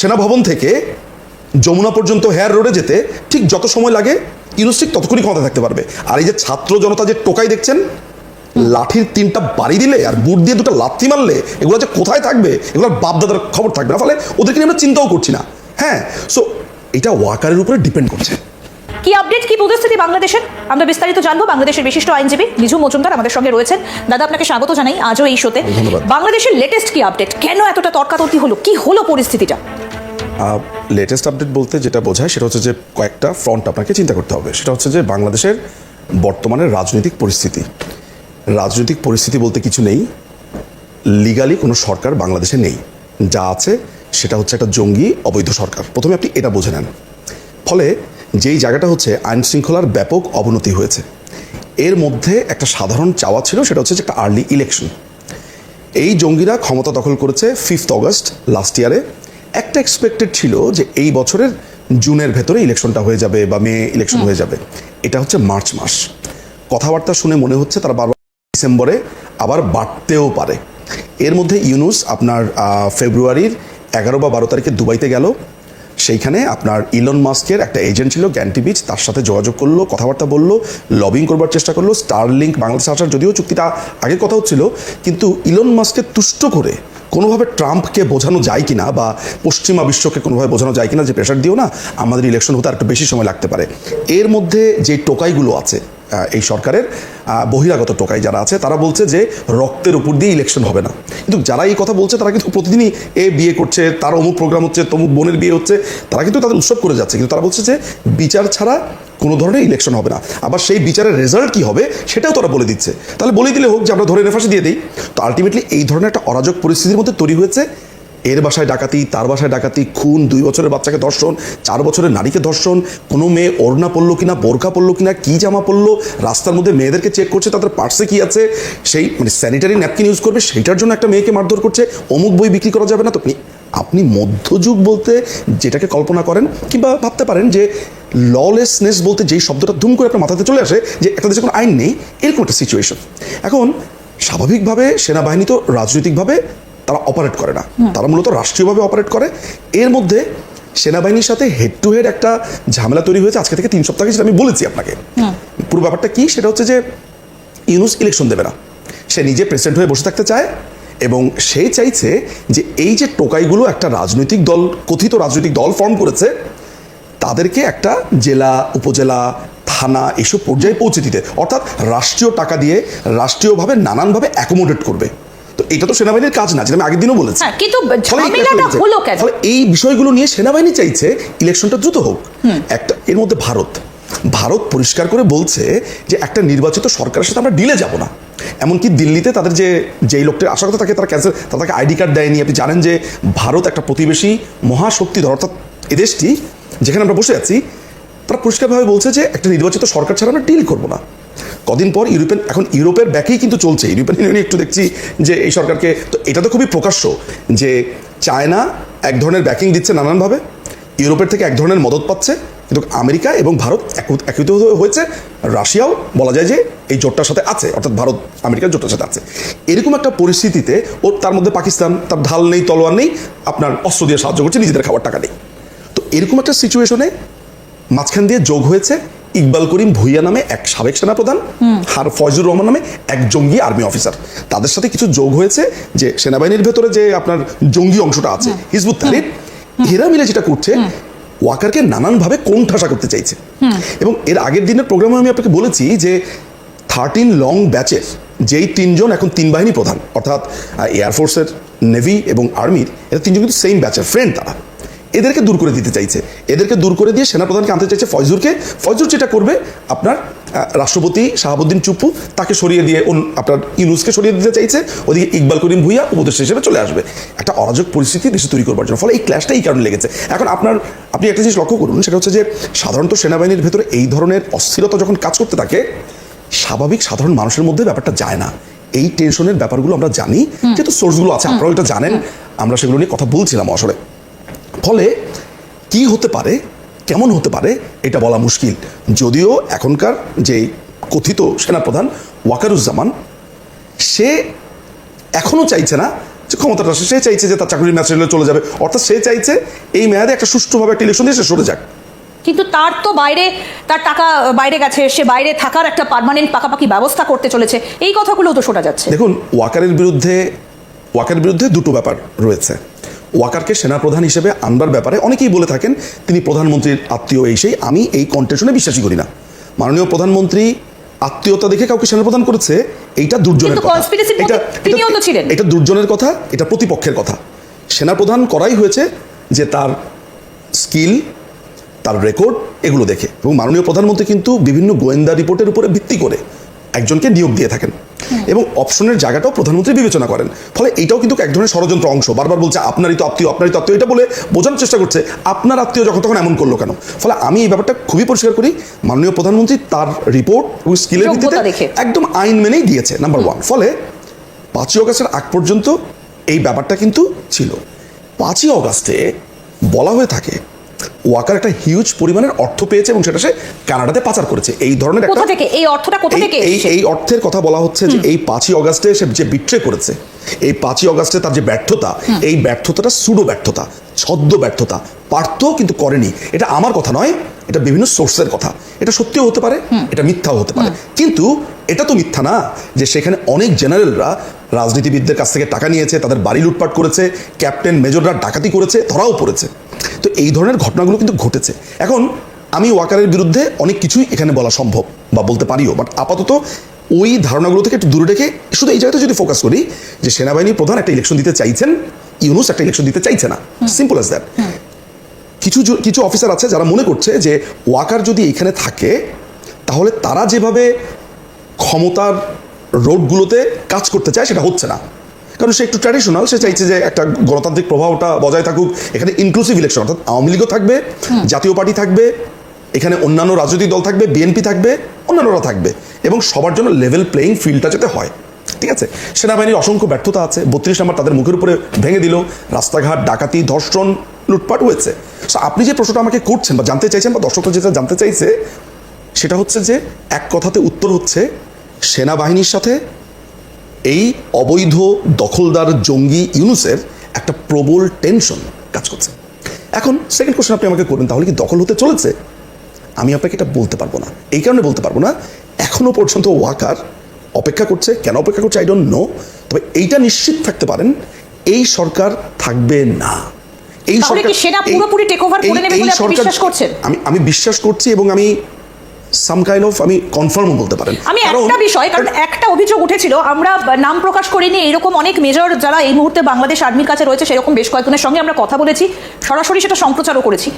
সেনাভবন থেকে যমুনা পর্যন্ত হেয়ার রোডে যেতে ঠিক যত সময় লাগে ইউনিভার্সিটি ততক্ষণই ক্ষমতা থাকতে পারবে। আর এই যে ছাত্র জনতা যে টোকাই দেখছেন, লাঠির তিনটা বাড়ি দিলে আর বুট দিয়ে দুটো লাথি মারলে, এগুলো যে কোথায় থাকবে? এগুলোর বাপদাদার খবর থাকবে না। ফলে ওদেরকে নিয়ে আমরা চিন্তাও করছি না। হ্যাঁ সো এটা ওয়াকারের উপরে ডিপেন্ড করছে। কি আপডেট কি পরিস্থিতি বাংলাদেশের আমরা বিস্তারিত জানব। বাংলাদেশের বিশিষ্ট আইনজীবী নিঝু মজুমদার আমাদের সঙ্গে রয়েছেন। দাদা আপনাকে স্বাগত জানাই আজও এই শোতে ধন্যবাদ। বাংলাদেশের লেটেস্ট কি আপডেট কেন এতটা তর্কাতর্কি হলো? কি হলো পরিস্থিতিটা? লেটেস্ট আপডেট বলতে যেটা বোঝায় সেটা হচ্ছে যে কয়েকটা ফ্রন্ট আপনাকে চিন্তা করতে হবে। সেটা হচ্ছে যে বাংলাদেশের বর্তমানের রাজনৈতিক পরিস্থিতি। রাজনৈতিক পরিস্থিতি বলতে কিছু নেই। লিগালি কোনো সরকার বাংলাদেশে নেই। যা আছে সেটা হচ্ছে একটা জঙ্গি অবৈধ সরকার। প্রথমে আপনি এটা বুঝে নেন। ফলে যেই জায়গাটা হচ্ছে আইন শৃঙ্খলার ব্যাপক অবনতি হয়েছে। এর মধ্যে একটা সাধারণ চাওয়া ছিল সেটা হচ্ছে একটা আর্লি ইলেকশন এই জঙ্গিরা ক্ষমতা দখল করেছে ফিফথ অগস্ট লাস্ট ইয়ারে একটা এক্সপেক্টেড ছিল যে এই বছরের জুনের ভেতরে ইলেকশনটা হয়ে যাবে বা মে ইলেকশন হয়ে যাবে। এটা হচ্ছে মার্চ মাস। কথাবার্তা শুনে মনে হচ্ছে তারা বারবার ডিসেম্বরে আবার বাড়তেও পারে। এর মধ্যে ইউনুস আপনার ফেব্রুয়ারির এগারো বা বারো তারিখে দুবাইতে গেল। সেইখানে আপনার ইলন মাস্কের একটা এজেন্ট ছিল গ্যান্টি বিচ তার সাথে যোগাযোগ করল, কথাবার্তা বলল লবিং করবার চেষ্টা করল স্টারলিংক বাংলাদেশে আসার যদিও চুক্তিটা আগের কথা হচ্ছিল, কিন্তু ইলন মাস্ককে তুষ্ট করে কোনোভাবে ট্রাম্পকে বোঝানো যায় কি না বা পশ্চিমা বিশ্বকে কোনোভাবে বোঝানো যায় কি না যে প্রেশার দিও না, আমাদের ইলেকশন হতে আর একটু বেশি সময় লাগতে পারে। এর মধ্যে যে টোকাইগুলো আছে এই সরকারের বহিরাগত টোকাই যারা আছে, তারা বলছে যে রক্তের উপর দিয়ে ইলেকশন হবে না। কিন্তু যারা এই কথা বলছে, তারা কিন্তু প্রতিদিনই এ বিয়ে করছে, তার অমুক প্রোগ্রাম হচ্ছে, তমুক বোনের বিয়ে হচ্ছে, তারা কিন্তু তাদের উৎসব করে যাচ্ছে। কিন্তু তারা বলছে যে বিচার ছাড়া কোনো ধরনের ইলেকশন হবে না। আবার সেই বিচারের রেজাল্ট কি হবে, সেটাও তারা বলে দিচ্ছে। তাহলে বলে দিলে হোক যে আমরা ধরে নেফাসে দিয়ে দিই। তো আলটিমেটলি এই ধরনের একটা অরাজক পরিস্থিতির মধ্যে তৈরি হয়েছে এর বাসায় ডাকাতি, তার বাসায় ডাকাতি, খুন, দুই বছরের বাচ্চাকে ধর্ষণ, চার বছরের নারীকে ধর্ষণ, কোনো মেয়ে ওড়না পড়ল কিনা, বোরখা পড়ল কিনা, কি জামা পড়ল, রাস্তার মধ্যে মেয়েদেরকে চেক করছে, তাদের পার্সে কি আছে, সেই মানে স্যানিটারি ন্যাপকিন ইউজ করবে, সেইটার জন্য একটা মেয়েকে মারধর করছে, অমুক বই বিক্রি করা যাবে না, তো আপনি মধ্যযুগ বলতে যেটাকে কল্পনা করেন, কিংবা ভাবতে পারেন যে ললেসনেস বলতে যেই শব্দটা ধুম করে আপনার মাথাতে চলে আসে, যে একটা দেশে কোনো আইন নেই, এরকম একটা সিচুয়েশন এখন, স্বাভাবিকভাবে সেনাবাহিনী তো রাজনৈতিকভাবে তারা অপারেট করে না। তারা মূলত রাষ্ট্রীয়ভাবে অপারেট করে। এর মধ্যে সেনাবাহিনীর সাথে হেড টু হেড একটা ঝামেলা তৈরি হয়েছে আজকে থেকে তিন সপ্তাহ আগে সেটা আমি বলেছি আপনাকে। পুরো ব্যাপারটা কি? সেটা হচ্ছে যে ইউনুস ইলেকশন দেবে না। সে নিজে প্রেসিডেন্ট হয়ে বসে থাকতে চায় এবং সে চাইছে যে এই যে টোকাইগুলো একটা রাজনৈতিক দল কথিত রাজনৈতিক দল ফর্ম করেছে তাদেরকে একটা জেলা উপজেলা থানা এসব পর্যায়ে পৌঁছে দিতে। অর্থাৎ রাষ্ট্রীয় টাকা দিয়ে রাষ্ট্রীয়ভাবে নানানভাবে অ্যাকোমোডেট করবে। তো এটা তো সেনাবাহিনীর কাজ না যেটা আমি আগের দিনও বলেছি। হ্যাঁ কিন্তু। হলো কেন? এই বিষয়গুলো নিয়ে সেনাবাহিনী চাইছে ইলেকশনটা দ্রুত হোক। একটা এর মধ্যে ভারত। ভারত পরিষ্কার করে বলছে যে একটা নির্বাচিত সরকারের সাথে আমরা ডিলে যাব না। এমনকি দিল্লিতে তাদের যে যেই লোকটির আশা কথা থাকে তারা ক্যান্সেল তারা তাকে আইডি কার্ড দেয়নি। আপনি জানেন যে ভারত একটা প্রতিবেশী মহাশক্তিধর অর্থাৎ এ দেশটি যেখানে আমরা বসে আছি তারা পরিষ্কারভাবে বলছে যে একটা নির্বাচিত সরকার ছাড়া আমরা ডিল করব না। কদিন পর ইউরোপিয়ান এখন ইউরোপের ব্যাকেই কিন্তু চলছে। ইউরোপিয়ান ইউনিয়নে একটু দেখছি যে এই সরকারকে, তো এটা তো খুবই প্রকাশ্য যে চায়না এক ধরনের ব্যাকিং দিচ্ছে নানানভাবে, ইউরোপের থেকে এক ধরনের মদত পাচ্ছে, কিন্তু আমেরিকা এবং ভারত একত্রিত হয়েছে। রাশিয়াও বলা যায় যে এই জোটটার সাথে আছে, অর্থাৎ ভারত আমেরিকার জোটটার সাথে আছে। এরকম একটা পরিস্থিতিতে, ওর তার মধ্যে পাকিস্তান, তার ঢাল নেই, তলোয়ার নেই, আপনার অস্ত্র দিয়ে সাহায্য করছে, নিজেদের খাবার টাকা নেই। তো এরকম একটা সিচুয়েশনে মাঝখান দিয়ে যোগ হয়েছে ইকবাল করিম ভুইয়া নামে এক সাবেক সেনাপ্রধান আর ফয়জুর রহমান নামে এক জঙ্গি আর্মি অফিসার। তাদের সাথে কিছু যোগ হয়েছে যে সেনাবাহিনীর ভেতরে যে আপনার জঙ্গি অংশটা আছে হিজবুত তাহরির এরা মিলে যেটা করছে ওয়াকারকে নানানভাবে কোণঠাসা করতে চাইছে। এবং এর আগের দিনের প্রোগ্রামে আমি আপনাকে বলেছি যে থার্টিন লং ব্যাচের যেই তিনজন এখন তিন বাহিনী প্রধান অর্থাৎ এয়ারফোর্সের নেভি এবং আর্মির এরা তিনজন কিন্তু সেম ব্যাচের ফ্রেন্ড তারা। এদেরকে দূর করে দিতে চাইছে। এদেরকে দূর করে দিয়ে সেনাপ্রধানকে আনতে চাইছে ফয়জুরকে। ফয়জুর যেটা করবে আপনার রাষ্ট্রপতি শাহাবুদ্দিন চুপ্পু তাকে সরিয়ে দিয়ে আপনার ইউনুসকে সরিয়ে দিতে চাইছে। ওদিকে ইকবাল করিম ভুইয়া উপদেষ্টা হিসেবে চলে আসবে। একটা অরাজক পরিস্থিতি দেশে তৈরি করবার জন্য। ফলে এই ক্ল্যাশটা এই কারণে লেগেছে। এখন আপনার আপনি একটা জিনিস লক্ষ্য করুন সেটা হচ্ছে যে সাধারণত সেনাবাহিনীর ভেতরে এই ধরনের অস্থিরতা যখন কাজ করতে থাকে স্বাভাবিক সাধারণ মানুষের মধ্যে ব্যাপারটা যায় না। এই টেনশনের ব্যাপারগুলো আমরা জানি যেহেতু সোর্সগুলো আছে আপনারাও এটা জানেন আমরা সেগুলো নিয়ে কথা বলছিলাম আসলে। ফলে কি হতে পারে কেমন হতে পারে এটা বলা মুশকিল। যদিও এখনকার যে কথিত সেনাপ্রধান ওয়াকারুজ্জামান সে এখনও চাইছে না যে ক্ষমতাটা সে চাইছে যে তার চাকরির ম্যাচ চলে যাবে। অর্থাৎ সে চাইছে এই মেয়াদে একটা সুষ্ঠুভাবে একটা ইলেকশন দিয়ে সে সরে যাক। কিন্তু তার তো বাইরে তার টাকা বাইরে গেছে। সে বাইরে থাকার একটা পারমানেন্ট পাকাপাকি ব্যবস্থা করতে চলেছে। এই কথাগুলো তো শোনা যাচ্ছে। দেখুন ওয়াকারের বিরুদ্ধে ওয়াকারের বিরুদ্ধে দুটো ব্যাপার রয়েছে। ওয়াকারকে সেনাপ্রধান হিসেবে আনবার ব্যাপারে অনেকেই বলে থাকেন তিনি প্রধানমন্ত্রীর আত্মীয় এই সেই আমি এই কন্টেশনে বিশ্বাসী করি না। মাননীয় প্রধানমন্ত্রী আত্মীয়তা দেখে কাউকে সেনাপ্রধান করেছে এইটা দুর্জনের কথা। এটা-। এটা দুর্জনের কথা এটা প্রতিপক্ষের কথা। সেনাপ্রধান করাই হয়েছে যে তার স্কিল তার রেকর্ড এগুলো দেখে। এবং মাননীয় প্রধানমন্ত্রী কিন্তু বিভিন্ন গোয়েন্দা রিপোর্টের উপরে ভিত্তি করে একজনকে নিয়োগ দিয়ে থাকেন। এবং অপশনের জায়গাটাও প্রধানমন্ত্রী বিবেচনা করেন। ফলে এটাও কিন্তু এক ধরনের ষড়যন্ত্র অংশ। বারবার বলছে আপনারই তো আত্মীয় আপনারই তো আত্মীয়। এটা বলে বোঝানোর চেষ্টা করছে আপনার আত্মীয় যখন তখন এমন করল কেন? ফলে আমি এই ব্যাপারটা খুবই পরিষ্কার করি মাননীয় প্রধানমন্ত্রী তার রিপোর্ট এবং স্কিলের ভিত্তিতে একদম আইন মেনেই দিয়েছে নাম্বার ওয়ান ফলে পাঁচই অগাস্টের আগ পর্যন্ত এই ব্যাপারটা কিন্তু ছিল। পাঁচই অগাস্টে বলা হয়ে থাকে ওয়াকার একটা হিউজ পরিমাণের অর্থ পেয়েছে এবং সেটা সে কানাডাতে পাচার করেছে। এই ধরনের কোথা থেকে? এই অর্থটা কোথা থেকে এই এই অর্থের কথা বলা হচ্ছে যে এই পাঁচই অগাস্টে সে যে বিট্রে করেছে এই পাঁচই অগাস্টে তার যে ব্যর্থতা এই ব্যর্থতাটা সুডো ব্যর্থতা ছদ্ম ব্যর্থতা পারতো কিন্তু করেনি। এটা আমার কথা নয় এটা বিভিন্ন সোর্সের কথা। এটা সত্যিও হতে পারে এটা মিথ্যাও হতে পারে। কিন্তু এটা তো মিথ্যা না যে সেখানে অনেক জেনারেলরা রাজনীতিবিদদের কাছ থেকে টাকা নিয়েছে তাদের বাড়ি লুটপাট করেছে ক্যাপ্টেন মেজররা ডাকাতি করেছে ধরাও পড়েছে। তো এই ধরনের ঘটনাগুলো কিন্তু ঘটেছে। এখন আমি ওয়াকারের বিরুদ্ধে অনেক কিছুই এখানে বলা সম্ভব বা বলতে পারিও বাট আপাতত ওই ধারণাগুলো থেকে একটু দূরে রেখে শুধু এই জায়গাটা যদি ফোকাস করি যে সেনাবাহিনীর প্রধান একটা ইলেকশন দিতে চাইছেন ইউনুস একটা ইলেকশন দিতে চাইছে না। সিম্পল অ্যাজ দ্যাট কিছু কিছু অফিসার আছে যারা মনে করছে যে ওয়াকার যদি এখানে থাকে তাহলে তারা যেভাবে ক্ষমতার রোডগুলোতে কাজ করতে চায় সেটা হচ্ছে না। কারণ সে একটু ট্র্যাডিশনাল সে চাইছে যে একটা গণতান্ত্রিক প্রভাবটা বজায় থাকুক। এখানে ইনক্লুসিভ ইলেকশন অর্থাৎ আওয়ামী লীগও থাকবে জাতীয় পার্টি থাকবে এখানে অন্যান্য রাজনৈতিক দল থাকবে বিএনপি থাকবে অন্যান্যরা থাকবে। এবং সবার জন্য লেভেল প্লেয়িং ফিল্ডটা যাতে হয়। ঠিক আছে? সেনাবাহিনীর অসংখ্য ব্যর্থতা আছে। বত্রিশ নম্বর তাদের মুখের উপরে ভেঙে দিল। রাস্তাঘাট ডাকাতি ধর্ষণ লুটপাট হয়েছে। আপনি যে প্রশ্নটা আমাকে করছেন বা জানতে চাইছেন বা দর্শকরা যেটা জানতে চাইছে সেটা হচ্ছে যে এক কথাতে উত্তর হচ্ছে সেনাবাহিনীর সাথে এই অবৈধ দখলদার জঙ্গি ইউনুসের একটা প্রবল টেনশন কাজ করছে। এখন সেকেন্ড কোশ্চেন আপনি আমাকে করবেন তাহলে কি দখল হতে চলেছে? আমি আপনাকে এটা বলতে পারব না। এই কারণে বলতে পারব না এখনও পর্যন্ত ওয়াকার অপেক্ষা করছে। কেন অপেক্ষা করছে? আই ডোন্ট নো তবে এইটা নিশ্চিত থাকতে পারেন এই সরকার থাকবে না। এই সরকার- আমি আমি বিশ্বাস করছি এবং আমি সাম কাইন্ড অফ আমি কনফার্মও বলতে পারেন। আমি একটা বিষয় কারণ একটা অভিযোগ উঠেছিল আমরা নাম প্রকাশ করিনি এরকম অনেক মেজর যারা এই মুহূর্তে বাংলাদেশ আর্মির কাছে রয়েছে সেরকম বেশ কয়েকজনের সঙ্গে আমরা কথা বলেছি সরাসরি সেটা সম্প্রচারও করেছি।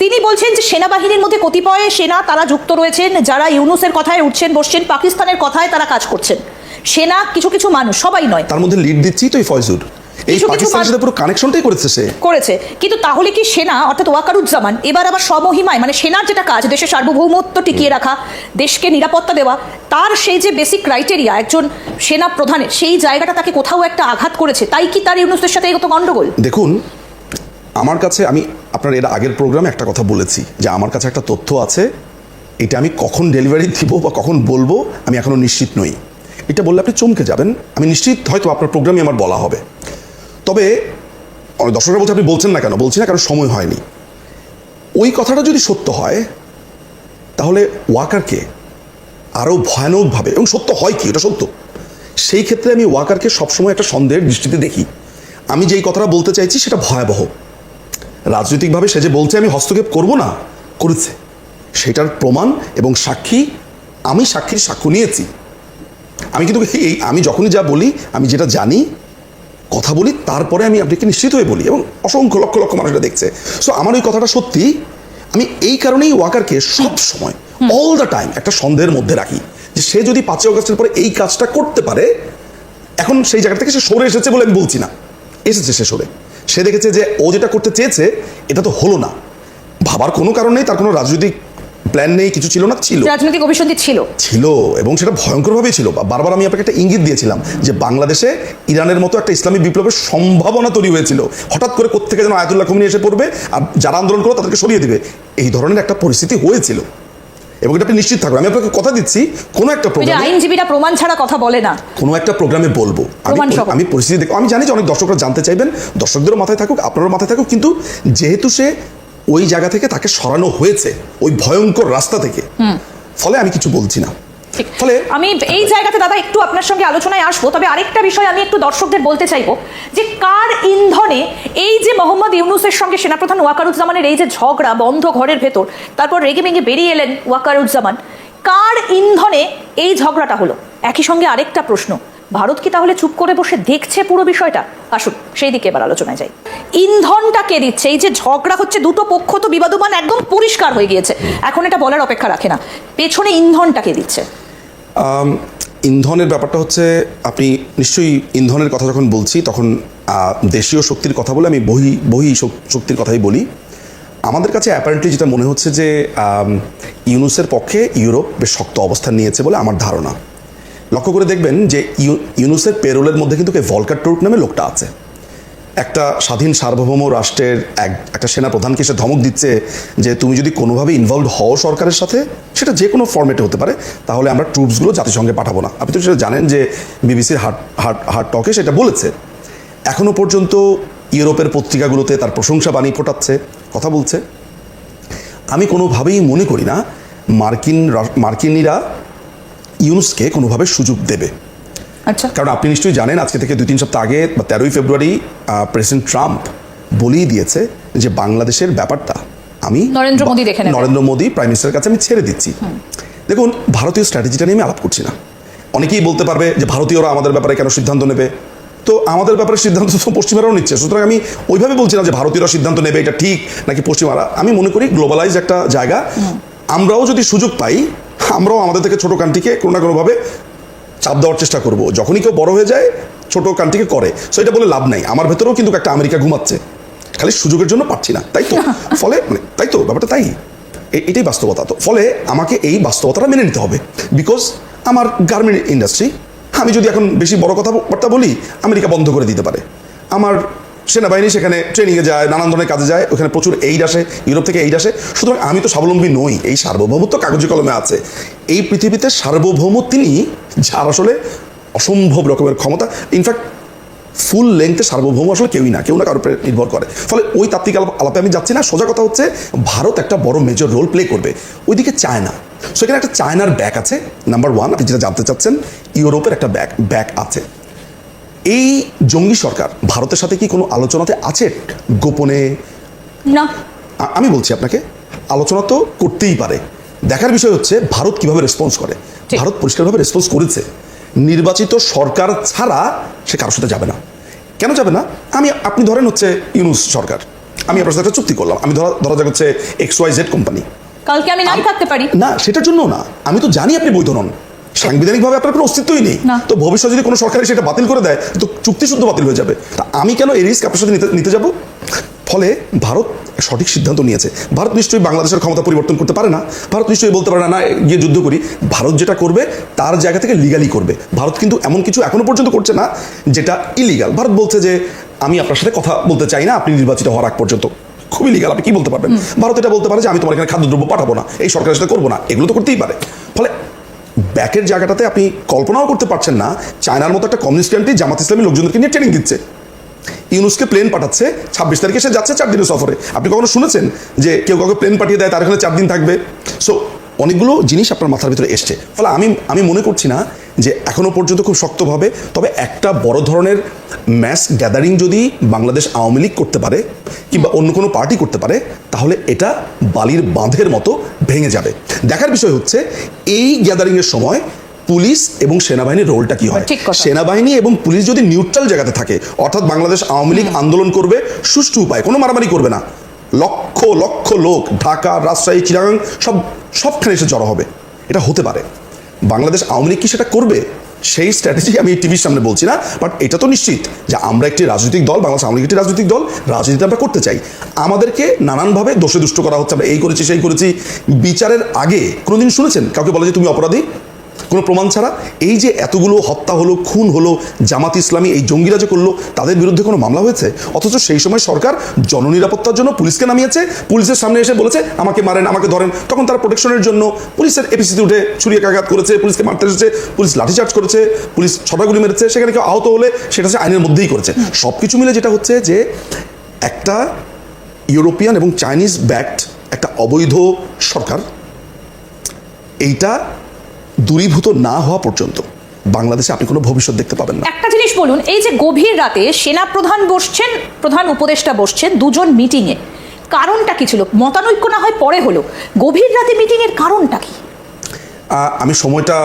তিনি বলছেন যে সেনাবাহিনীর মধ্যে কতিপয় সেনা তারা যুক্ত রয়েছেন যারা ইউনুসের কথায় উঠছেন বসছেন পাকিস্তানের কথায় তারা কাজ করছেন। সেনা কিছু কিছু মানুষ সবাই নয়। তার মধ্যে লিড দিচ্ছি তো এই ফয়জুর এই পাকিস্তানের সাথে পুরো কানেকশনটাই করেছে সে। করেছে। কিন্তু তাহলে কি সেনা অর্থাৎ ওয়াকারুজ্জামান এবার আবার স্বমহিমায় মানে সেনার যেটা কাজ দেশের সার্বভৌমত্ব টিকিয়ে রাখা দেশকে নিরাপত্তা দেওয়া তার সেই যে বেসিক ক্রাইটেরিয়া একজন সেনা প্রধানের সেই জায়গাটা তাকে কোথাও একটা আঘাত করেছে তাই কি তার ইউনুসের সাথে এগত গন্ডগোল? দেখুন আমার কাছে আমি আপনার এর আগের প্রোগ্রামে একটা কথা বলেছি যে আমার কাছে একটা তথ্য আছে এটা আমি কখন ডেলিভারি দিব বা কখন বলব আমি এখনও নিশ্চিত নই। এটা বললে আপনি চমকে যাবেন আমি নিশ্চিত হয়তো আপনার প্রোগ্রামে আমার বলা হবে। তবে অনেক দর্শকরা বলছে, আপনি বলছেন না কেন? বলছি না কারণ সময় হয়নি। ওই কথাটা যদি সত্য হয়, তাহলে ওয়াকারকে আরও ভয়ানকভাবে, এবং সত্য হয় কি? এটা সত্য। সেই ক্ষেত্রে আমি ওয়াকারকে সবসময় একটা সন্দেহের দৃষ্টিতে দেখি। আমি যেই কথাটা বলতে চাইছি, সেটা ভয়াবহ। রাজনৈতিকভাবে সে যে বলছে, আমি হস্তক্ষেপ করব না, করেছে। সেটার প্রমাণ এবং সাক্ষী, আমি সাক্ষীর সাক্ষ্য নিয়েছি। আমি কিন্তু আমি যখনই যা বলি, আমি যেটা জানি কথা বলি তারপরে আমি আপনাকে নিশ্চিত হয়ে বলি এবং অসংখ্য লক্ষ লক্ষ মানুষ এটা দেখছে। সো আমার ওই কথাটা সত্যি আমি এই কারণেই ওয়াকারকে সব সময় অল দ্য টাইম একটা সন্দেহের মধ্যে রাখি যে সে যদি পাঁচই অগস্টের পরে এই কাজটা করতে পারে এখন সেই জায়গা থেকে সে সরে এসেছে বলে আমি বলছি না। এসেছে সে সরে। সে দেখেছে যে ও যেটা করতে চেয়েছে এটা তো হলো না। ভাবার কোনো কারণ নেই তার কোনো রাজনৈতিক প্ল্যান নেই কিছু ছিল না? ছিল। রাজনৈতিক অভিসন্ধি ছিল। ছিল এবং সেটা ভয়ঙ্করভাবেই ছিল। বারবার আমি আপনাকে একটা ইঙ্গিত দিয়েছিলাম যে বাংলাদেশে ইরানের মতো একটা ইসলামী বিপ্লবের সম্ভাবনা তৈরি হয়েছিল। হঠাৎ করে কোত্থেকে যেন আয়াতুল্লাহ খমিনী এসে পড়বে আর যারা আন্দোলন করো তাদেরকে সরিয়ে দিবে। এই ধরনের একটা পরিস্থিতি হয়েছিল। এবং এটা আপনি নিশ্চিত থাকবেন আমি আপনাকে কথা দিচ্ছি কোনো একটা প্রোগ্রামে আইনজীবীরা প্রমাণ ছাড়া কথা বলে না। কোনো একটা প্রোগ্রামে বলব। আমি পরিস্থিতি দেখো আমি জানি যে অনেক দর্শকরা জানতে চাইবেন। দর্শকদেরও মাথায় থাকুক আপনারও মাথায় থাকুক। কিন্তু যেহেতু সে ওই জায়গা থেকে তাকে সরানো হয়েছে ওই ভয়ঙ্কর রাস্তা থেকে। ফলে আমি কিছু বলছি না। ফলে আমি এই জায়গাতে দাদা একটু আপনার সঙ্গে আলোচনায় আসব তবে আরেকটা বিষয় আমি একটু দর্শকদের বলতে চাইব যে কার ইন্ধনে এই যে মোহাম্মদ ইউনুসের সঙ্গে সেনাপ্রধান ওয়াকারুজ্জামানের এই যে ঝগড়া বন্ধ ঘরের ভেতর তারপর রেগে মেগে বেরিয়ে এলেন ওয়াকারুজ্জামান কার ইন্ধনে এই ঝগড়াটা হলো? একই সঙ্গে আরেকটা প্রশ্ন ভারত কি তাহলে চুপ করে বসে দেখছে পুরো বিষয়টা? আসুন, সেই দিকে এবার আলোচনায় যাই। ইন্ধনটা কে দিচ্ছে? এই যে ঝগড়া হচ্ছে, দুটো পক্ষ তো বিবাদমান একদম পরিষ্কার হয়ে গিয়েছে। এখন এটা বলার অপেক্ষা রাখে না। পেছনে ইন্ধনটা কে দিচ্ছে? ইন্ধনের ব্যাপারটা হচ্ছে, আপনি নিশ্চয়ই ইন্ধনের কথা যখন বলছি, তখন দেশীয় শক্তির কথা বলে আমি বহি বহি শক্তির কথাই বলি। আমাদের কাছে অ্যাপারেন্টলি যেটা মনে হচ্ছে যে ইউনুসের পক্ষে ইউরোপ বেশ শক্ত অবস্থান নিয়েছে বলে আমার ধারণা। লক্ষ্য করে দেখবেন যে ইউ- ইউনুসের পেরোলের মধ্যে কিন্তু ভলকার টুর্ক নামে লোকটা আছে। একটা স্বাধীন সার্বভৌম রাষ্ট্রের এক, একটা সেনা প্রধানকে সে ধমক দিচ্ছে যে তুমি যদি কোনোভাবে ইনভলভ হও সরকারের সাথে, সেটা যে কোনো ফর্মেটে হতে পারে, তাহলে আমরা ট্রুপসগুলো জাতিসংঘে পাঠাবো না। আপনি তো সেটা জানেন যে বিবিসির হার্ট হার্ট হার্ট টকে সেটা বলেছে। এখনও পর্যন্ত ইউরোপের পত্রিকাগুলোতে তার প্রশংসা বাণী ফোটাচ্ছে, কথা বলছে। আমি কোনোভাবেই মনে করি না মার্কিন মার্কিনীরা ইউনুসকে কোনোভাবে সুযোগ দেবে। আচ্ছা। কারণ আপনি নিশ্চয়ই জানেন আজকে থেকে দুই তিন সপ্তাহ আগে বা তেরোই ফেব্রুয়ারি প্রেসিডেন্ট ট্রাম্প বলেই দিয়েছে যে বাংলাদেশের ব্যাপারটা আমি নরেন্দ্র মোদী দেখে নরেন্দ্র মোদী প্রাইম মিনিস্টারের কাছে আমি ছেড়ে দিচ্ছি। দেখুন ভারতীয় স্ট্র্যাটেজিটা নিয়ে আমি আলাপ করছি না। অনেকেই বলতে পারবে যে ভারতীয়রা আমাদের ব্যাপারে কেন সিদ্ধান্ত নেবে। তো আমাদের ব্যাপারে সিদ্ধান্ত তো পশ্চিমারাও নিচ্ছে। সুতরাং আমি ওইভাবে বলছি না যে ভারতীয়রা সিদ্ধান্ত নেবে এটা ঠিক নাকি পশ্চিমারা আমি মনে করি গ্লোবালাইজ একটা জায়গা। আমরাও যদি সুযোগ পাই আমরাও আমাদের থেকে ছোট কান্ট্রিকে কোনো না কোনোভাবে চাপ দেওয়ার চেষ্টা করব। যখনই কেউ বড় হয়ে যায় ছোটো কান্ট্রিকে করে। সো এটা বলে লাভ নাই। আমার ভেতরেও কিন্তু একটা আমেরিকা ঘুমাচ্ছে। খালি সুযোগের জন্য পাচ্ছি না। তাই তো? ফলে মানে তাই তো? ব্যাপারটা তাই। এটাই বাস্তবতা। তো ফলে আমাকে এই বাস্তবতাটা মেনে নিতে হবে। বিকজ আমার গার্মেন্ট ইন্ডাস্ট্রি আমি যদি এখন বেশি বড় কথাবার্তা বলি আমেরিকা বন্ধ করে দিতে পারে। আমার সেনাবাহিনী সেখানে ট্রেনিংয়ে যায়, নানান ধরনের কাজে যায়, ওখানে প্রচুর এইড আসে, ইউরোপ থেকে এইড আসে। সুতরাং আমি তো স্বাবলম্বী নই, এই সার্বভৌমত্ব কাগজে কলমে আছে। এই পৃথিবীতে সার্বভৌম তিনি, যার আসলে অসম্ভব রকমের ক্ষমতা। ইনফ্যাক্ট ফুল লেংথে সার্বভৌম আসলে কেউই না, কেউ না কারোর নির্ভর করে। ফলে ওই তাত্ত্বিক আলাপ- আমি যাচ্ছি না। সোজা কথা হচ্ছে, ভারত একটা বড় মেজর রোল প্লে করবে। ওইদিকে চায়না। সো এখানে একটা চায়নার ব্যাক আছে। নাম্বার ওয়ান আপনি যেটা জানতে চাচ্ছেন, ইউরোপের একটা ব্যাক ব্যাক আছে। এই জঙ্গি সরকার ভারতের সাথে কি কোনো আলোচনাতে আছে? গোপনে? না। আমি বলছি আপনাকে আলোচনা তো করতেই পারে। দেখার বিষয় হচ্ছে ভারত কীভাবে রেসপন্স করে? ভারত পরিষ্কারভাবে রেসপন্স করেছে। নির্বাচিত সরকার ছাড়া সে কারোর সাথে যাবে না। কেন যাবে না? আমি আপনি ধরেন হচ্ছে ইউনুস সরকার। আমি আপনার সাথে একটা চুক্তি করলাম। আমি ধরা ধরা যাক হচ্ছে এক্স ওয়াই জেড কোম্পানি কালকে আমি নাই থাকতে পারি। না সেটার জন্য না। আমি তো জানি আপনি বৈধ নন। সাংবিধানিকভাবে আপনার কোনো অস্তিত্বই নেই। তো ভবিষ্যতে যদি কোনো সরকার সেটা বাতিল করে দেয় তো চুক্তি শুদ্ধ বাতিল হয়ে যাবে। তা আমি কেন এই রিস্ক আপনার সাথে নিতে নিতে যাব? ফলে ভারত সঠিক সিদ্ধান্ত নিয়েছে। ভারত নিশ্চয়ই বাংলাদেশের ক্ষমতা পরিবর্তন করতে পারে না। ভারত নিশ্চয়ই বলতে পারে না না গিয়ে যুদ্ধ করি। ভারত যেটা করবে তার জায়গা থেকে লিগালি করবে। ভারত কিন্তু এমন কিছু এখনও পর্যন্ত করছে না যেটা ইলিগাল ভারত বলছে যে আমি আপনার সাথে কথা বলতে চাই না আপনি নির্বাচিত হওয়ার আগ পর্যন্ত। খুবই লিগাল আপনি কি বলতে পারবেন? ভারত এটা বলতে পারে যে আমি তোমার এখানে খাদ্যদ্রব্য পাঠাবো না এই সরকারের সাথে করব না। এগুলো তো করতেই পারে। ফলে ব্যাকের জায়গাটাতে আপনি কল্পনাও করতে পারছেন না চায়নার মতো একটা কমিউনিস্ট কান্ট্রি জামাত ইসলামী লোকজনদেরকে নিয়ে ট্রেনিং দিচ্ছে। ইউনুসকে প্লেন পাঠাচ্ছে, ছাব্বিশ তারিখে সে যাচ্ছে চার দিনের সফরে। আপনি কখনো শুনেছেন যে কেউ কাউকে প্লেন পাঠিয়ে দেয়, তার এখানে চার দিন থাকবে? সো অনেকগুলো জিনিস আপনার মাথার ভিতরে এসছে। ফলে আমি আমি মনে করছি না যে এখনও পর্যন্ত খুব শক্তভাবে তবে একটা বড় ধরনের ম্যাস গ্যাদারিং যদি বাংলাদেশ আওয়ামী লীগ করতে পারে কিংবা অন্য কোনো পার্টি করতে পারে তাহলে এটা বালির বাঁধের মতো ভেঙে যাবে। দেখার বিষয় হচ্ছে এই গ্যাদারিংয়ের সময় পুলিশ এবং সেনাবাহিনীর রোলটা কি হয়। সেনাবাহিনী এবং পুলিশ যদি নিউট্রাল জায়গাতে থাকে অর্থাৎ বাংলাদেশ আওয়ামী লীগ আন্দোলন করবে সুষ্ঠু উপায় কোনো মারামারি করবে না। লক্ষ লক্ষ লোক ঢাকা রাজশাহী চিরাং সব সবখানে এসে জড়ো হবে। এটা হতে পারে। বাংলাদেশ আওয়ামী লীগ কি সেটা করবে? সেই স্ট্র্যাটেজি আমি টিভির সামনে বলছি না বাট এটা তো নিশ্চিত যে আমরা একটি রাজনৈতিক দল, বাংলাদেশ আওয়ামী একটি রাজনৈতিক দল রাজনীতি আমরা করতে চাই। আমাদেরকে নানানভাবে দোষে দুষ্ট করা হচ্ছে, আমরা এই করেছি, সেই করেছি। বিচারের আগে কোনোদিন শুনেছেন? কাউকে বলে যে তুমি অপরাধী? কোনো প্রমাণ ছাড়া এই যে এতগুলো হত্যা হলো, খুন হলো, জামাত ইসলামী এই জঙ্গিরা যে করল, তাদের বিরুদ্ধে কোনো মামলা হয়েছে? অথচ সেই সময় সরকার জননিরাপত্তার জন্য পুলিশকে নামিয়েছে, পুলিশের সামনে এসে বলেছে, আমাকে মারেন, আমাকে ধরেন। তখন তারা প্রোটেকশনের জন্য পুলিশের এপিসিতে উঠে ছুরিয়ে কাঘাত করেছে, পুলিশকে মারতে এসেছে, পুলিশ লাঠিচার্জ করেছে, পুলিশ ছটাগুলি মেরেছে, সেখানে কেউ আহত হলে সেটা সে আইনের মধ্যেই করেছে। সব কিছু মিলে যেটা হচ্ছে যে একটা ইউরোপিয়ান এবং চাইনিজ ব্যাক্ট একটা অবৈধ সরকার, এইটা দূরীভূত না হওয়া পর্যন্ত বাংলাদেশে আপনি কোনো ভবিষ্যৎ দেখতে পাবেন না। একটা জিনিস বলুন এই যে গভীর রাতে সেনা প্রধান বসছেন প্রধান উপদেষ্টা বসছেন দুজন মিটিংয়ে। কারণটা কি ছিল? মতানৈক্য না হয় পরে হলো। গভীর রাতে মিটিংয়ের কারণটা কি? আমি সময়টা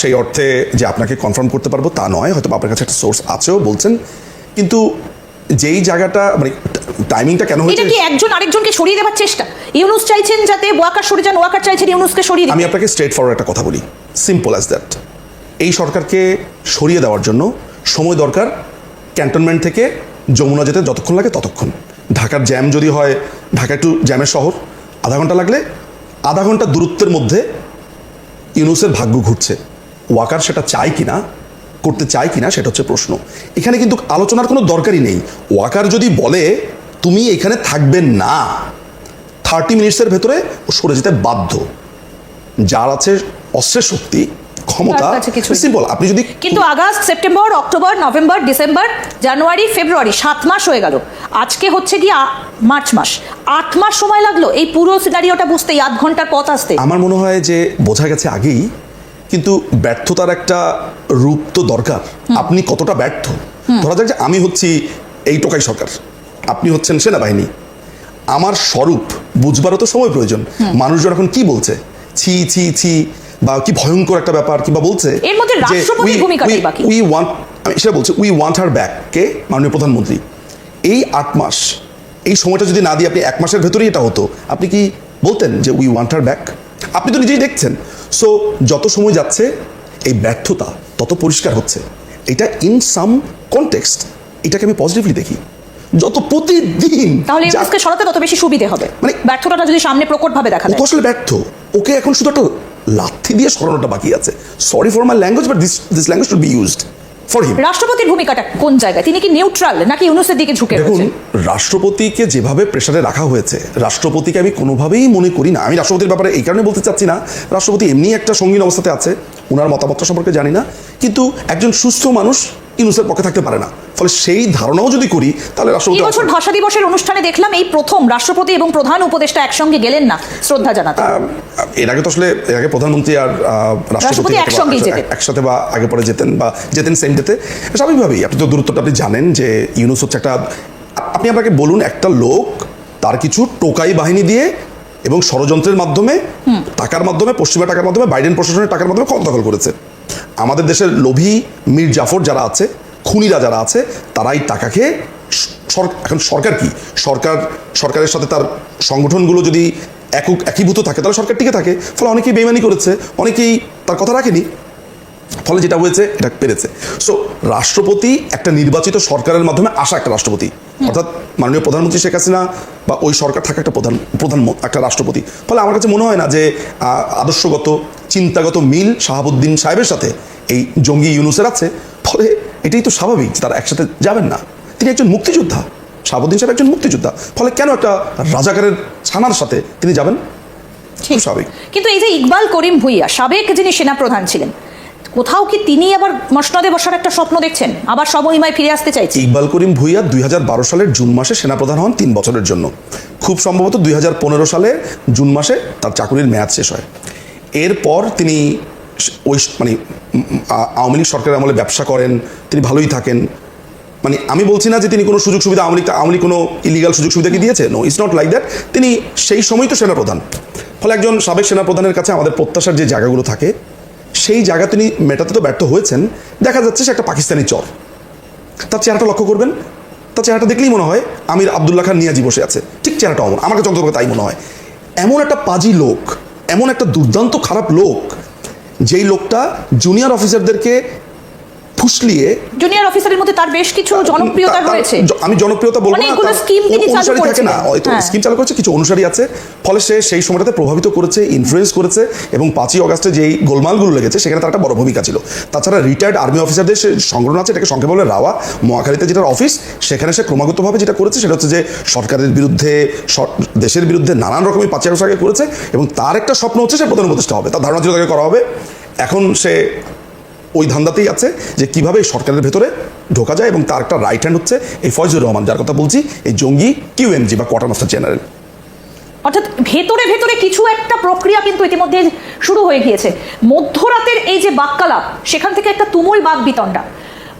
সেই অর্থে যে আপনাকে কনফার্ম করতে পারব তা নয় হয়তো আপনার কাছে একটা সোর্স আছেও বলছেন। কিন্তু যেই জায়গাটা মানে টাইমিংটা কেন এটা কি একজন আরেকজনকে সরিয়ে দেওয়ার চেষ্টা? ইউনুস চাইছেন যাতে ওয়াকার সরে যান ওয়াকার চাইছেন ইউনুসকে সরিয়ে আমি আপনাকে স্ট্রেট ফরওয়ার্ড একটা কথা বলি। সিম্পল অ্যাজ দ্যাট এই সরকারকে সরিয়ে দেওয়ার জন্য সময় দরকার ক্যান্টনমেন্ট থেকে যমুনা যেতে যতক্ষণ লাগে ততক্ষণ। ঢাকার জ্যাম যদি হয় ঢাকা একটু জ্যামের শহর আধা ঘণ্টা লাগলে আধা ঘণ্টা দূরত্বের মধ্যে ইউনুসের ভাগ্য ঘুরছে। ওয়াকার সেটা চায় কিনা করতে চায় কিনা সেটা হচ্ছে প্রশ্ন। এখানে কিন্তু আলোচনার কোনো দরকারই নেই। ওয়াকার যদি বলে তুমি এখানে থাকবে না। থার্টি মিনিটসের ভেতরে সরে যেতে বাধ্য। যার আছে অস্ত্রের শক্তি ক্ষমতা। সিম্পল আপনি যদি কিন্তু August September October November December January February সাত মাস হয়ে গেল। আজকে হচ্ছে কি মার্চ মাস। আট মাস সময় লাগল। এই পুরো সিনারিওটা বুঝতে আধ ঘণ্টার পথ আসতে আমার মনে হয় যে বোঝা গেছে আগেই কিন্তু ব্যর্থতার একটা রূপ তো দরকার। আপনি কতটা ব্যর্থ? ধরা যাক যে আমি হচ্ছি এই টোকাই সরকার। আপনি হচ্ছেন সেনাবাহিনী। আমার স্বরূপ বুঝবারও তো সময় প্রয়োজন। মানুষজন এখন কি বলছে? ছি ছি ছি বা কি ভয়ঙ্কর একটা ব্যাপার কিংবা বলছে এর মধ্যে রাষ্ট্রপতির ভূমিকাটাই বাকি। উই ওয়ান্ট আমি সেটা বলছি উই ওয়ান্ট হার ব্যাক কে? মাননীয় প্রধানমন্ত্রী। এই আট মাস এই সময়টা যদি না দিয়ে আপনি এক মাসের ভেতরেই এটা হতো আপনি কি বলতেন যে উই ওয়ান্ট হার ব্যাক আপনি তো নিজেই দেখছেন। সো যত সময় যাচ্ছে এই ব্যর্থতা তত পরিষ্কার হচ্ছে। এটা ইন সাম কনটেক্সট এটাকে আমি পজিটিভলি দেখি। যত প্রতিদিন তাহলে ইউনুসকে সরাতে তত বেশি সুবিধে হবে। মানে- ব্যর্থতাটা যদি সামনে প্রকটভাবে দেখা যায় আসলে ব্যর্থ। ওকে এখন শুধু একটা লাথি দিয়ে সরানোটা বাকি আছে। Sorry for my language but this this language to be used for him রাষ্ট্রপতির ভূমিকাটা কোন জায়গায়? তিনি কি নিউট্রাল নাকি ইউনুসের দিকে ঝুঁকে দেখুন রাষ্ট্রপতিকে যেভাবে প্রেসারে রাখা হয়েছে রাষ্ট্রপতিকে আমি কোনোভাবেই মনে করি না। আমি রাষ্ট্রপতির ব্যাপারে এই কারণে বলতে চাচ্ছি না রাষ্ট্রপতি এমনি একটা সঙ্গীন অবস্থাতে আছে ওনার মতামতটা সম্পর্কে জানি না কিন্তু একজন সুস্থ মানুষ ইউনুসের পক্ষে থাকতে পারে না। ফলে সেই ধারণাও যদি করি তাহলে রাষ্ট্রপতি বছর ভাষা দিবসের অনুষ্ঠানে দেখলাম এই প্রথম রাষ্ট্রপতি এবং প্রধান উপদেষ্টা একসঙ্গে গেলেন না শ্রদ্ধা জানাতে। এর আগে তো আসলে এর আগে প্রধানমন্ত্রী আর রাষ্ট্রপতি যেতেন। একসাথে বা আগে পরে যেতেন বা যেতেন সেম ডেতে স্বাভাবিকভাবেই আপনি তো দূরত্বটা আপনি জানেন যে ইউনুস হচ্ছে একটা আপনি আপনাকে বলুন একটা লোক তার কিছু টোকাই বাহিনী দিয়ে এবং ষড়যন্ত্রের মাধ্যমে টাকার মাধ্যমে পশ্চিমা টাকার মাধ্যমে বাইডেন প্রশাসনের টাকার মাধ্যমে ক্ষমতা দখল করেছে। আমাদের দেশের লোভী মীর জাফর যারা আছে খুনিরা যারা আছে তারাই টাকাকে সর- এখন সরকার কি? সরকার সরকারের সাথে তার সংগঠনগুলো যদি একক একীভূত থাকে তাহলে সরকার টিকে থাকে। ফলে অনেকেই বেইমানি করেছে অনেকেই তার কথা রাখেনি। ফলে যেটা হয়েছে এটা পেরেছে। সো রাষ্ট্রপতি একটা নির্বাচিত সরকারের মাধ্যমে আসা একটা রাষ্ট্রপতি। অর্থাৎ মাননীয় প্রধানমন্ত্রী শেখ হাসিনা বা ওই সরকার থাকা একটা প্রধান প্রধান একটা রাষ্ট্রপতি। ফলে আমার কাছে মনে হয় না যে আদর্শগত চিন্তাগত মিল শাহাবুদ্দিন সাহেবের সাথে এই জঙ্গি ইউনুসের আছে। ফলে এটাই তো স্বাভাবিক তারা একসাথে যাবেন না। তিনি একজন মুক্তিযোদ্ধা। শাহাবুদ্দিন সাহেব একজন মুক্তিযোদ্ধা। ফলে কেন একটা রাজাকারের ছানার সাথে তিনি যাবেন? ঠিক। স্বাভাবিক। কিন্তু এই যে ইকবাল করিম ভুইয়া সাবেক যিনি সেনা প্রধান ছিলেন কোথাও কি তিনি আবার মসনদে বসার একটা স্বপ্ন দেখছেন? আবার সমহিমায় ফিরে আসতে চাইছেন? ইকবাল করিম ভুইয়া দুই হাজার বারো সালের জুন মাসে সেনাপ্রধান হন তিন বছরের জন্য। খুব সম্ভবত দুই হাজার পনেরো সালে জুন মাসে তার চাকুরির মেয়াদ শেষ হয়। এরপর তিনি ওই মানে আওয়ামী লীগ সরকারের আমলে ব্যবসা করেন, তিনি ভালোই থাকেন। মানে আমি বলছি না যে তিনি কোনো সুযোগ সুবিধা আওয়ামী লীগ আওয়ামী লীগ কোনো ইলিগাল সুযোগ সুবিধা কি দিয়েছে। No it's not like that তিনি সেই সময় তো সেনাপ্রধান। ফলে একজন সাবেক সেনাপ্রধানের কাছে আমাদের প্রত্যাশার যে জায়গাগুলো থাকে, সেই জায়গা তিনি মেটাতে তো ব্যর্থ হয়েছেন। দেখা যাচ্ছে সে একটা পাকিস্তানি চর। তার চেহারাটা লক্ষ্য করবেন। তার চেহারাটা দেখলেই মনে হয় আমির আবদুল্লাহ খান নিয়াজি বসে আছে। ঠিক চেহারাটা অমন আমার কাছে তাই মনে হয়। এমন একটা পাজি লোক, এমন একটা দুর্দান্ত খারাপ লোক যেই লোকটা জুনিয়র অফিসারদেরকে ফুসলিয়ে জুনিয়র অফিসারের মধ্যে তার বেশ কিছু জনপ্রিয়তা রয়েছে। আমি জনপ্রিয়তা বলব না তার অনুসারী থাকে না হয়তো হ্যাঁ। স্কিম চালু করেছে কিছু অনুসারী আছে ফলে সে সেই সময়টাতে প্রভাবিত করেছে ইনফ্লুয়েন্স করেছে এবং পাঁচই অগাস্টে যেই গোলমালগুলো লেগেছে সেখানে তার একটা বড় ভূমিকা ছিল। তাছাড়া রিটায়ার্ড আর্মি অফিসারদের সে সংগঠন আছে এটাকে সংক্ষেপে বলে রাওয়া মহাখালীতে যেটা অফিস সেখানে সে ক্রমাগতভাবে যেটা করেছে সেটা হচ্ছে যে সরকারের বিরুদ্ধে দেশের বিরুদ্ধে নানান রকমের পাঁচই আগস্ট আগে করেছে এবং তার একটা স্বপ্ন হচ্ছে সে প্রধান উপদেষ্টা হবে তার ধারণা ছিল তাকে করা হবে। এখন সে ওই ধান্দাতেই আছে যে কীভাবে সরকারের ভেতরে ঢোকা যায় এবং তার একটা রাইট হ্যান্ড হচ্ছে এই ফয়জুর রহমান, যার কথা বলছি, এই জঙ্গি কিউএমজি বা কোয়ার্টার মাস্টার জেনারেল অর্থাৎ ভেতরে ভেতরে কিছু একটা প্রক্রিয়া কিন্তু ইতিমধ্যে শুরু হয়ে গিয়েছে। মধ্যরাতের এই যে বাক্যালাপ, সেখান থেকে একটা তুমুল বাক বিতণ্ডা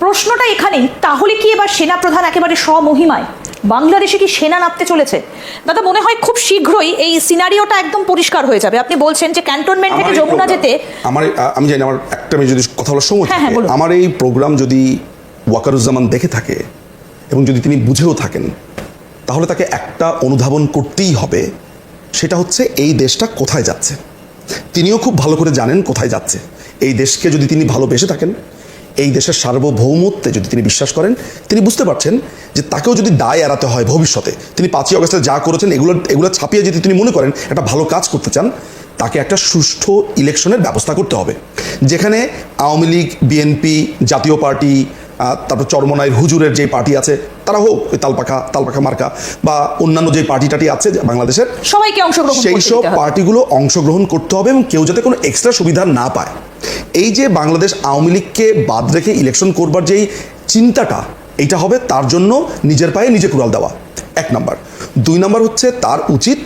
প্রশ্নটা এখানেই তাহলে কি এবার সেনাপ্রধান একেবারে স্বমহিমায়? বাংলাদেশে কি সেনা নামতে চলেছে? দাদা মনে হয় খুব শীঘ্রই এই সিনারিওটা একদম পরিষ্কার হয়ে যাবে। আপনি বলছেন যে ক্যান্টনমেন্ট থেকে যমুনা যেতে আমার আমি জানি আমার একটা আমি যদি কথা বলার সময় হ্যাঁ, হ্যাঁ, আমার এই প্রোগ্রাম যদি ওয়াকারুজ্জামান দেখে থাকে এবং যদি তিনি বুঝেও থাকেন তাহলে তাকে একটা অনুধাবন করতেই হবে। সেটা হচ্ছে এই দেশটা কোথায় যাচ্ছে? তিনিও খুব ভালো করে জানেন কোথায় যাচ্ছে। এই দেশকে যদি তিনি ভালোবেসে থাকেন এই দেশের সার্বভৌমত্বে যদি তিনি বিশ্বাস করেন, তিনি বুঝতে পারছেন যে তাকেও যদি দায় এড়াতে হয় ভবিষ্যতে, তিনি পাঁচই অগস্টে যা করেছেন, এগুলো এগুলো ছাপিয়ে যদি তিনি মনে করেন একটা ভালো কাজ করতে চান, তাকে একটা সুষ্ঠু ইলেকশনের ব্যবস্থা করতে হবে। যেখানে আওয়ামী লীগ বিএনপি জাতীয় পার্টি তারপর চরমনাইয়ের হুজুরের যে পার্টি আছে তারা হোক ওই তালপাখা তালপাখা মার্কা বা অন্যান্য যে পার্টি টাটি আছে বাংলাদেশের সবাইকে অংশগ্রহণ সেই সব পার্টিগুলো অংশগ্রহণ করতে হবে এবং কেউ যাতে কোনো এক্সট্রা সুবিধা না পায়। এই যে বাংলাদেশ আওয়ামী লীগকে বাদ রেখে ইলেকশন করবার যেই চিন্তাটা এইটা হবে তার জন্য নিজের পায়ে নিজে কুড়াল দেওয়া। এক নাম্বার। দুই নাম্বার হচ্ছে তার উচিত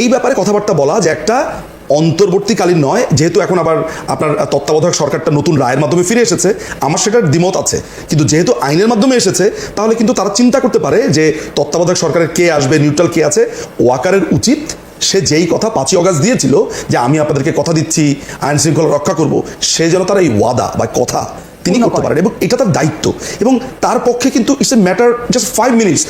এই ব্যাপারে কথাবার্তা বলা যে একটা অন্তর্বর্তীকালীন নয় যেহেতু এখন আবার আপনার তত্ত্বাবধায়ক সরকারটা নতুন রায়ের মাধ্যমে ফিরে এসেছে আমার সেটার দ্বিমত আছে। কিন্তু যেহেতু আইনের মাধ্যমে এসেছে তাহলে কিন্তু তারা চিন্তা করতে পারে যে তত্ত্বাবধায়ক সরকারের কে আসবে নিউট্রাল কে আছে ওয়াকারের উচিত সে যেই কথা পাঁচই অগাস্ট দিয়েছিল যে আমি আপনাদেরকে কথা দিচ্ছি আইন শৃঙ্খলা রক্ষা করব সে যেন তার এই ওয়াদা বা কথা তিনি করতে পারেন এবং এটা তার দায়িত্ব। এবং তার পক্ষে কিন্তু it's a matter just five minutes